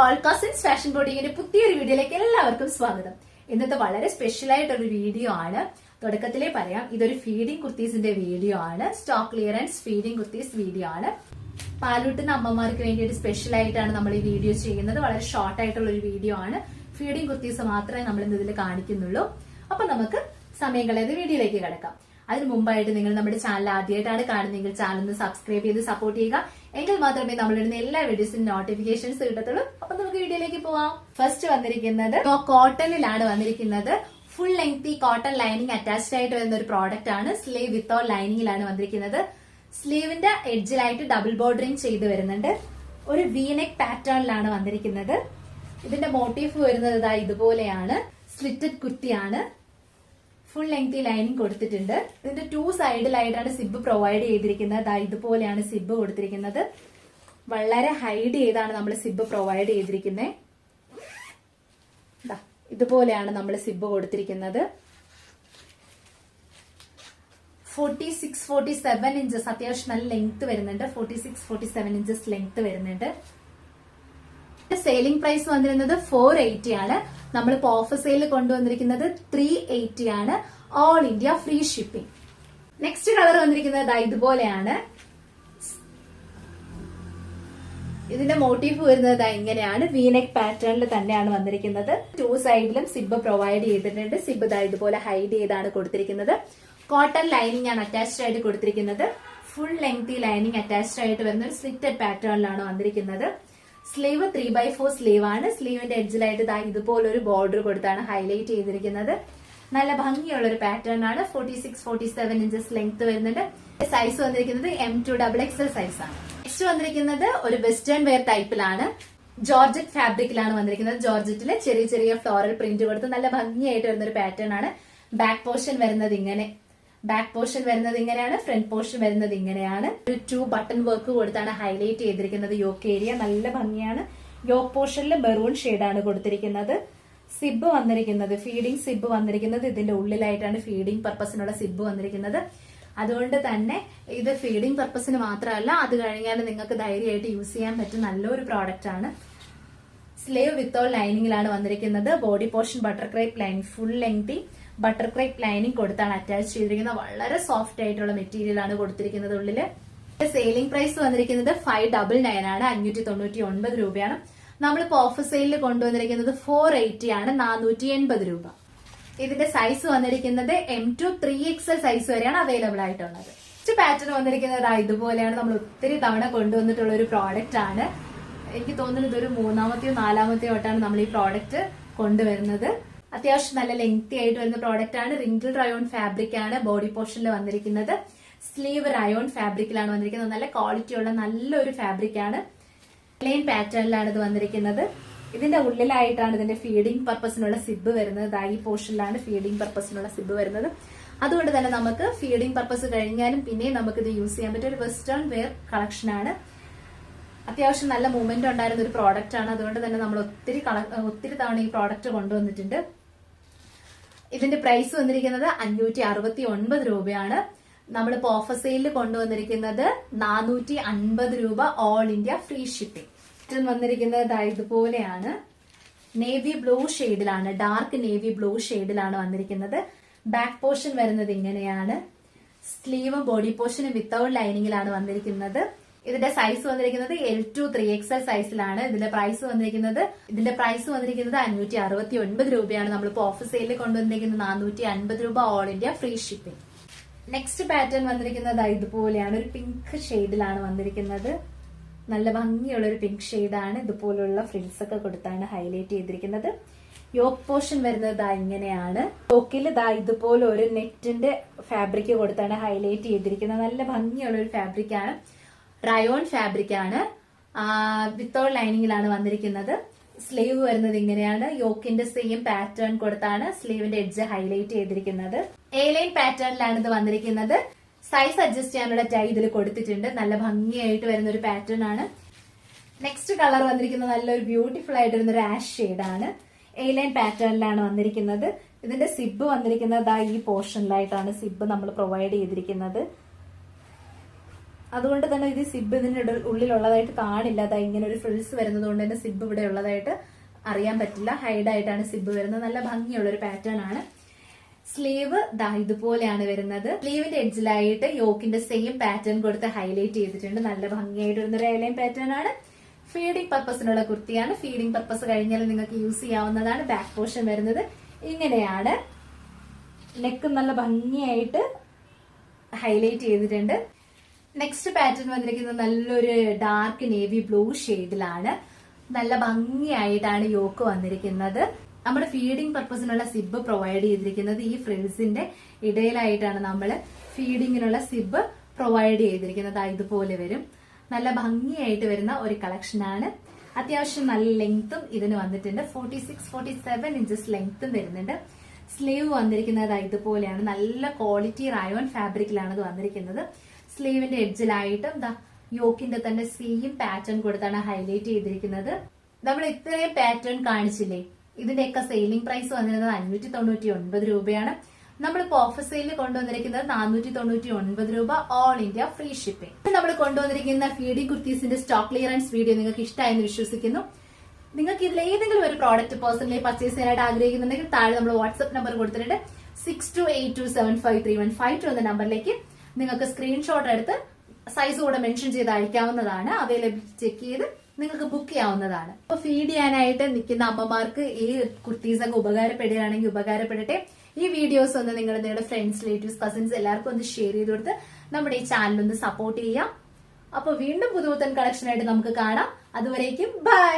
All cousins fashion ബോഡിങ്ങിന്റെ പുതിയൊരു വീഡിയോയിലേക്ക് എല്ലാവർക്കും സ്വാഗതം. ഇന്നത്തെ വളരെ സ്പെഷ്യൽ ആയിട്ടൊരു വീഡിയോ ആണ്. തുടക്കത്തിലേ പറയാം ഇതൊരു ഫീഡിംഗ് കുർത്തീസിന്റെ വീഡിയോ ആണ്. Stock clearance feeding kurtis video ആണ്. പാലൂട്ടുന്ന അമ്മമാർക്ക് വേണ്ടിയിട്ട് സ്പെഷ്യൽ ആയിട്ടാണ് നമ്മൾ ഈ വീഡിയോ ചെയ്യുന്നത്. വളരെ ഷോർട്ട് ആയിട്ടുള്ള ഒരു വീഡിയോ ആണ്. ഫീഡിംഗ് കുർത്തീസ് മാത്രമേ നമ്മൾ ഇന്ന് ഇതിൽ കാണിക്കുന്നുള്ളൂ. അപ്പൊ നമുക്ക് സമയം കളയാതെ വീഡിയോയിലേക്ക് കിടക്കാം. അതിന് മുമ്പായിട്ട് നിങ്ങൾ നമ്മുടെ ചാനൽ ആദ്യമായിട്ടാണ് കാണുന്നതെങ്കിൽ ചാനൽ ഒന്ന് സബ്സ്ക്രൈബ് ചെയ്ത് സപ്പോർട്ട് ചെയ്യുക. എങ്കിൽ മാത്രമേ നമ്മളിടുന്ന എല്ലാ വീഡിയോസിനും നോട്ടിഫിക്കേഷൻസ് കിട്ടത്തുള്ളൂ. അപ്പൊ നമുക്ക് വീഡിയോയിലേക്ക് പോവാം. ഫസ്റ്റ് വന്നിരിക്കുന്നത് കോട്ടണിലാണ് വന്നിരിക്കുന്നത്. Full lengthy cotton lining attached ആയിട്ട് വരുന്ന ഒരു പ്രോഡക്റ്റ് ആണ്. സ്ലീവ് വിത്തൗട്ട് ലൈനിങ്ങിലാണ് വന്നിരിക്കുന്നത്. സ്ലീവിന്റെ എഡ്ജിലായിട്ട് ഡബിൾ ബോർഡറിങ് ചെയ്ത് വരുന്നുണ്ട്. ഒരു വീനെക് പാറ്റേണിലാണ് വന്നിരിക്കുന്നത്. ഇതിന്റെ മോട്ടീഫ് വരുന്നത് ഇതാ ഇതുപോലെയാണ്. സ്ലിറ്റഡ് കുർത്തിയാണ് ഫുൾ ലെങ്തി ലൈനിങ് കൊടുത്തിട്ടുണ്ട്. ഇതിന്റെ ടു സൈഡിലായിട്ടാണ് സിബ് പ്രൊവൈഡ് ചെയ്തിരിക്കുന്നത്. ഇതുപോലെയാണ് സിബ് കൊടുത്തിരിക്കുന്നത്. വളരെ ഹൈഡ് ചെയ്താണ് നമ്മൾ സിബ് പ്രൊവൈഡ് ചെയ്തിരിക്കുന്നത് ഇതുപോലെയാണ് നമ്മൾ സിബ് കൊടുത്തിരിക്കുന്നത്. Forty six forty seven inches അത്യാവശ്യം നല്ല ലെങ്ത് വരുന്നുണ്ട്. Forty six forty seven inches length വരുന്നുണ്ട്. സെയിലിംഗ് പ്രൈസ് വന്നിരുന്നത് ഫോർ എയ്റ്റി ആണ്. നമ്മളിപ്പോ ഓഫർ സെയിൽ കൊണ്ടുവന്നിരിക്കുന്നത് ത്രീ എയ്റ്റി ആണ്. All India free shipping next colour വന്നിരിക്കുന്നത് ഇതുപോലെയാണ്. ഇതിന്റെ മോട്ടീഫ് വരുന്നത് ഇങ്ങനെയാണ്. വീനെക് പാറ്റേണിൽ തന്നെയാണ് വന്നിരിക്കുന്നത്. ടു സൈഡിലും സിബ് പ്രൊവൈഡ് ചെയ്തിട്ടുണ്ട്. സിബ് ഇതാ ഇതുപോലെ ഹൈഡ് ചെയ്താണ് കൊടുത്തിരിക്കുന്നത്. കോട്ടൺ ലൈനിങ് ആണ് അറ്റാച്ച്ഡ് ആയിട്ട് കൊടുത്തിരിക്കുന്നത്. ഫുൾ ലെങ്തി ലൈനിങ് അറ്റാച്ച്ഡ് ആയിട്ട് വരുന്ന ഒരു സ്ലിറ്റഡ് പാറ്റേണിലാണ് വന്നിരിക്കുന്നത്. Sleeve three by four sleeve ആണ് സ്ലീവിന്റെ എഡ്ജിലായിട്ട് ദാ ഇതുപോലൊരു ബോർഡർ കൊടുത്താണ് ഹൈലൈറ്റ് ചെയ്തിരിക്കുന്നത്. നല്ല ഭംഗിയുള്ള ഒരു പാറ്റേൺ ആണ് forty six forty seven inches length വരുന്നുണ്ട്. സൈസ് വന്നിരിക്കുന്നത് M to double XL size ആണ്. നെക്സ്റ്റ് വന്നിരിക്കുന്നത് ഒരു വെസ്റ്റേൺ വെയർ ടൈപ്പിലാണ് ജോർജറ്റ് ഫാബ്രിക്കിലാണ് വന്നിരിക്കുന്നത്. ജോർജറ്റിലെ ചെറിയ ചെറിയ ഫ്ലോറൽ പ്രിന്റ് കൊടുത്ത് നല്ല ഭംഗിയായിട്ട് വരുന്ന ഒരു പാറ്റേൺ ആണ്. ബാക്ക് പോർഷൻ വരുന്നത് ഇങ്ങനെ. ബാക്ക് പോർഷൻ വരുന്നത് ഇങ്ങനെയാണ് ഫ്രണ്ട് പോർഷൻ വരുന്നത് ഇങ്ങനെയാണ്. ഒരു ടു ബട്ടൺ വർക്ക് കൊടുത്താണ് ഹൈലൈറ്റ് ചെയ്തിരിക്കുന്നത് യോക്ക് ഏരിയ നല്ല ഭംഗിയാണ്. യോക്ക് പോർഷനിൽ മെറൂൺ ഷെയ്ഡാണ് കൊടുത്തിരിക്കുന്നത്. സിബ് വന്നിരിക്കുന്നത് ഫീഡിംഗ് സിബ് വന്നിരിക്കുന്നത്. ഇതിന്റെ ഉള്ളിലായിട്ടാണ് ഫീഡിംഗ് പർപ്പസിനുള്ള സിബ് വന്നിരിക്കുന്നത്. അതുകൊണ്ട് തന്നെ ഇത് ഫീഡിംഗ് പർപ്പസിന് മാത്രമല്ല അത് കഴിഞ്ഞാൽ നിങ്ങൾക്ക് ധൈര്യമായിട്ട് യൂസ് ചെയ്യാൻ പറ്റും നല്ലൊരു പ്രോഡക്റ്റ് ആണ്. സ്ലേവ് വിത്തൗട്ട് ലൈനിങ്ങിലാണ് വന്നിരിക്കുന്നത്. Body portion butter crepe line full lengthy butter crepe lining കൊടുത്താണ് അറ്റാച്ച് ചെയ്തിരിക്കുന്നത്. വളരെ സോഫ്റ്റ് ആയിട്ടുള്ള മെറ്റീരിയൽ ആണ് കൊടുത്തിരിക്കുന്നത് ഉള്ളിൽ. സെയിലിംഗ് പ്രൈസ് വന്നിരിക്കുന്നത് ഫൈവ് ഡബിൾ നയൻ ആണ്. അഞ്ഞൂറ്റി തൊണ്ണൂറ്റി ഒൻപത് രൂപയാണ്. നമ്മളിപ്പോ ഓഫർ സെയിലിൽ കൊണ്ടുവന്നിരിക്കുന്നത് ഫോർ എയ്റ്റി ആണ്. നാനൂറ്റി എൺപത് രൂപ. ഇതിന്റെ സൈസ് വന്നിരിക്കുന്നത് M to three XL size വരെയാണ് അവൈലബിൾ ആയിട്ടുള്ളത്. പാറ്റേൺ വന്നിരിക്കുന്നത് ഇതുപോലെയാണ്. നമ്മൾ ഒത്തിരി തവണ കൊണ്ടുവന്നിട്ടുള്ള ഒരു പ്രോഡക്റ്റ് ആണ്. എനിക്ക് തോന്നുന്നത് ഇതൊരു മൂന്നാമത്തെയോ നാലാമത്തെയോ ആയിട്ടാണ് നമ്മൾ ഈ പ്രോഡക്റ്റ് കൊണ്ടുവരുന്നത്. അത്യാവശ്യം നല്ല ലെങ്തി ആയിട്ട് വരുന്ന പ്രോഡക്റ്റ് ആണ്. റിങ്കിൾ റയോൺ ഫാബ്രിക് ആണ് ബോഡി പോർഷനിൽ വന്നിരിക്കുന്നത്. സ്ലീവ് റയോൺ ഫാബ്രിക്കിലാണ് വന്നിരിക്കുന്നത്. നല്ല ക്വാളിറ്റി ഉള്ള നല്ലൊരു ഫാബ്രിക് ആണ്. പ്ലെയിൻ പാറ്റേണിലാണ് ഇത് വന്നിരിക്കുന്നത്. ഇതിന്റെ ഉള്ളിലായിട്ടാണ് ഇതിന്റെ ഫീഡിംഗ് പർപ്പസിനുള്ള സിബ് വരുന്നത്. ഈ പോർഷനിലാണ് ഫീഡിംഗ് പർപ്പസിനുള്ള സിബ് വരുന്നത്. അതുകൊണ്ട് തന്നെ നമുക്ക് ഫീഡിംഗ് പർപ്പസ് കഴിഞ്ഞാലും പിന്നെയും നമുക്ക് ഇത് യൂസ് ചെയ്യാൻ പറ്റിയ ഒരു വെസ്റ്റേൺ വെയർ കളക്ഷൻ ആണ്. അത്യാവശ്യം നല്ല മൂവ്മെന്റ് ഉണ്ടായിരുന്ന ഒരു പ്രോഡക്റ്റ് ആണ്. അതുകൊണ്ട് തന്നെ നമ്മൾ ഒത്തിരി ഒത്തിരി തവണ ഈ പ്രോഡക്റ്റ് കൊണ്ടുവന്നിട്ടുണ്ട്. ഇതിന്റെ പ്രൈസ് വന്നിരിക്കുന്നത് അഞ്ഞൂറ്റി അറുപത്തി ഒൻപത് രൂപയാണ്. നമ്മളിപ്പോ ഓഫർ സെയിലിൽ കൊണ്ടുവന്നിരിക്കുന്നത് നാനൂറ്റി അൻപത് രൂപ ഓൾ ഇന്ത്യ ഫ്രീ ഷിപ്പിംഗ് വന്നിരിക്കുന്നത് ദാ ഇതുപോലെയാണ്. നേവി ബ്ലൂ ഷെയ്ഡിലാണ് ഡാർക്ക് നേവി ബ്ലൂ ഷെയ്ഡിലാണ് വന്നിരിക്കുന്നത്. ബാക്ക് പോർഷൻ വരുന്നത് ഇങ്ങനെയാണ്. സ്ലീവും ബോഡി പോർഷനും വിത്തൗട്ട് ലൈനിങ്ങിലാണ് വന്നിരിക്കുന്നത്. ഇതിന്റെ സൈസ് വന്നിരിക്കുന്നത് L to three X L സൈസിലാണ് ഇതിന്റെ പ്രൈസ് വന്നിരിക്കുന്നത് ഇതിന്റെ പ്രൈസ് വന്നിരിക്കുന്നത് അഞ്ഞൂറ്റി അറുപത്തി ഒൻപത് രൂപയാണ്. നമ്മളിപ്പോ ഓഫർ സെയിലിൽ കൊണ്ടുവന്നിരിക്കുന്നത് നാനൂറ്റി അൻപത് രൂപ all India free shipping next pattern വന്നിരിക്കുന്നത് ഇതുപോലെയാണ്. ഒരു പിങ്ക് ഷെയ്ഡിലാണ് വന്നിരിക്കുന്നത്. നല്ല ഭംഗിയുള്ള ഒരു പിങ്ക് ഷെയ്ഡാണ് ഇതുപോലുള്ള ഫ്രിൽസ് ഒക്കെ കൊടുത്താണ് ഹൈലൈറ്റ് ചെയ്തിരിക്കുന്നത്. യോക്ക് പോർഷൻ വരുന്നത് ദാ ഇങ്ങനെയാണ്. യോക്കിൽ ദാ ഇതുപോലെ ഒരു നെറ്റിന്റെ ഫാബ്രിക് കൊടുത്താണ് ഹൈലൈറ്റ് ചെയ്തിരിക്കുന്നത്. നല്ല ഭംഗിയുള്ള ഒരു ഫാബ്രിക് ആണ്. റയോൺ ഫാബ്രിക് ആണ്. വിത്തൗട്ട് ലൈനിങ്ങിലാണ് വന്നിരിക്കുന്നത്. സ്ലീവ് വരുന്നത് ഇങ്ങനെയാണ്. യോക്കിന്റെ സെയിം പാറ്റേൺ കൊടുത്താണ് സ്ലീവിന്റെ എഡ്ജ് ഹൈലൈറ്റ് ചെയ്തിരിക്കുന്നത്. എ ലൈൻ പാറ്റേണിലാണ് ഇത് വന്നിരിക്കുന്നത്. സൈസ് അഡ്ജസ്റ്റ് ചെയ്യാനുള്ള ടൈ ഇതിൽ കൊടുത്തിട്ടുണ്ട്. നല്ല ഭംഗിയായിട്ട് വരുന്ന ഒരു പാറ്റേൺ ആണ്. നെക്സ്റ്റ് കളർ വന്നിരിക്കുന്നത് നല്ലൊരു ബ്യൂട്ടിഫുൾ ആയിട്ട് വരുന്ന ഒരു ആഷ് ഷെയ്ഡാണ് എ ലൈൻ പാറ്റേണിലാണ് വന്നിരിക്കുന്നത്. ഇതിന്റെ സിബ് വന്നിരിക്കുന്നത് ഈ പോർഷനിലായിട്ടാണ് സിബ് നമ്മൾ പ്രൊവൈഡ് ചെയ്തിരിക്കുന്നത്. അതുകൊണ്ട് തന്നെ ഇത് സിബ് ഇതിന്റെ ഉള്ളിലുള്ളതായിട്ട് കാണില്ല. അതായത് ഇങ്ങനെ ഒരു ഫ്രിൽസ് വരുന്നത് കൊണ്ട് തന്നെ സിബ് ഇവിടെ ഉള്ളതായിട്ട് അറിയാൻ പറ്റില്ല. ഹൈഡ് ആയിട്ടാണ് സിബ് വരുന്നത്. നല്ല ഭംഗിയുള്ള ഒരു പാറ്റേൺ ആണ്. സ്ലീവ് ദാ ഇതുപോലെയാണ് വരുന്നത്. സ്ലീവിന്റെ എഡ്ജിലായിട്ട് യോക്കിന്റെ സെയിം പാറ്റേൺ കൊടുത്ത് ഹൈലൈറ്റ് ചെയ്തിട്ടുണ്ട്. നല്ല ഭംഗിയായിട്ട് വരുന്ന ഒരു എയർലൈൻ പാറ്റേൺ ആണ് ഫീഡിംഗ് പർപ്പസിനുള്ള കുർത്തിയാണ്. ഫീഡിംഗ് പർപ്പസ് കഴിഞ്ഞാൽ നിങ്ങൾക്ക് യൂസ് ചെയ്യാവുന്നതാണ്. ബാക്ക് പോർഷൻ വരുന്നത് ഇങ്ങനെയാണ്. നെക്ക് നല്ല ഭംഗിയായിട്ട് ഹൈലൈറ്റ് ചെയ്തിട്ടുണ്ട്. നെക്സ്റ്റ് പാറ്റേൺ വന്നിരിക്കുന്നത് നല്ലൊരു ഡാർക്ക് നേവി ബ്ലൂ ഷെയ്ഡിലാണ് നല്ല ഭംഗിയായിട്ടാണ് യോക്ക് വന്നിരിക്കുന്നത്. നമ്മുടെ ഫീഡിംഗ് പർപ്പസിനുള്ള സിബ് പ്രൊവൈഡ് ചെയ്തിരിക്കുന്നത് ഈ ഫ്രിൽസിന്റെ ഇടയിലായിട്ടാണ് നമ്മൾ ഫീഡിങ്ങിനുള്ള സിബ് പ്രൊവൈഡ് ചെയ്തിരിക്കുന്നത്. ഇതുപോലെ വരും. നല്ല ഭംഗിയായിട്ട് വരുന്ന ഒരു കളക്ഷനാണ് അത്യാവശ്യം നല്ല ലെങ്ത്തും ഇതിന് വന്നിട്ടുണ്ട്. Forty six forty seven inches ലെങ്ത്തും വരുന്നുണ്ട്. സ്ലീവ് വന്നിരിക്കുന്നത് ഇതുപോലെയാണ്. നല്ല ക്വാളിറ്റി റയോൺ ഫാബ്രിക്കിലാണ് ഇത് വന്നിരിക്കുന്നത്. സ്ലീവിന്റെ എഡ്ജിലായിട്ടും ദാ യോക്കിന്റെ തന്നെ സെയിം പാറ്റേൺ കൊടുത്താണ് ഹൈലൈറ്റ് ചെയ്തിരിക്കുന്നത്. നമ്മൾ ഇത്രയും പാറ്റേൺ കാണിച്ചില്ലേ? ഇതിന്റെയൊക്കെ സെയിലിംഗ് പ്രൈസ് വന്നിരുന്നത് അഞ്ഞൂറ്റി തൊണ്ണൂറ്റി ഒൻപത് രൂപയാണ്. നമ്മളിപ്പോ ഓഫർ സെയിലിൽ കൊണ്ടുവന്നിരിക്കുന്നത് നാനൂറ്റി തൊണ്ണൂറ്റി ഒൻപത് രൂപ ഓൾ ഇന്ത്യ ഫ്രീ ഷിപ്പിംഗ് നമ്മൾ കൊണ്ടുവന്നിരിക്കുന്ന ഫീഡിംഗ് കുർത്തീസിന്റെ സ്റ്റോക്ക് ക്ലിയറൻസ് വീഡിയോ നിങ്ങൾക്ക് ഇഷ്ടമായെന്ന് വിശ്വസിക്കുന്നു. നിങ്ങൾക്ക് ഇതിൽ ഏതെങ്കിലും ഒരു പ്രോഡക്റ്റ് പേഴ്സണലി പർച്ചേസ് ചെയ്യാനായിട്ട് ആഗ്രഹിക്കുന്നുണ്ടെങ്കിൽ താഴെ നമ്മൾ വാട്സ്ആപ്പ് നമ്പർ കൊടുത്തിട്ടുണ്ട്. Six two eight two seven five three one five two എന്ന നമ്പറിലേക്ക് നിങ്ങൾക്ക് സ്ക്രീൻഷോട്ട് എടുത്ത് സൈസ് കൂടെ മെൻഷൻ ചെയ്ത് അയക്കാവുന്നതാണ്. അവൈലബിലിറ്റി ചെക്ക് ചെയ്ത് നിങ്ങൾക്ക് ബുക്ക് ചെയ്യാവുന്നതാണ്. അപ്പൊ ഫീഡ് ചെയ്യാനായിട്ട് നിൽക്കുന്ന അമ്മമാർക്ക് ഈ കുർത്തീസ് ഒക്കെ ഉപകാരപ്പെടുകയാണെങ്കിൽ ഉപകാരപ്പെടട്ടെ. ഈ വീഡിയോസ് ഒന്ന് നിങ്ങൾ നിങ്ങളുടെ ഫ്രണ്ട്സ് റിലേറ്റീവ്സ് കസിൻസ് എല്ലാവർക്കും ഒന്ന് ഷെയർ ചെയ്ത് കൊടുത്ത് നമ്മുടെ ഈ ചാനൽ ഒന്ന് സപ്പോർട്ട് ചെയ്യാം. അപ്പൊ വീണ്ടും പുതുപുത്തൻ കളക്ഷൻ ആയിട്ട് നമുക്ക് കാണാം. അതുവരേക്കും ബൈ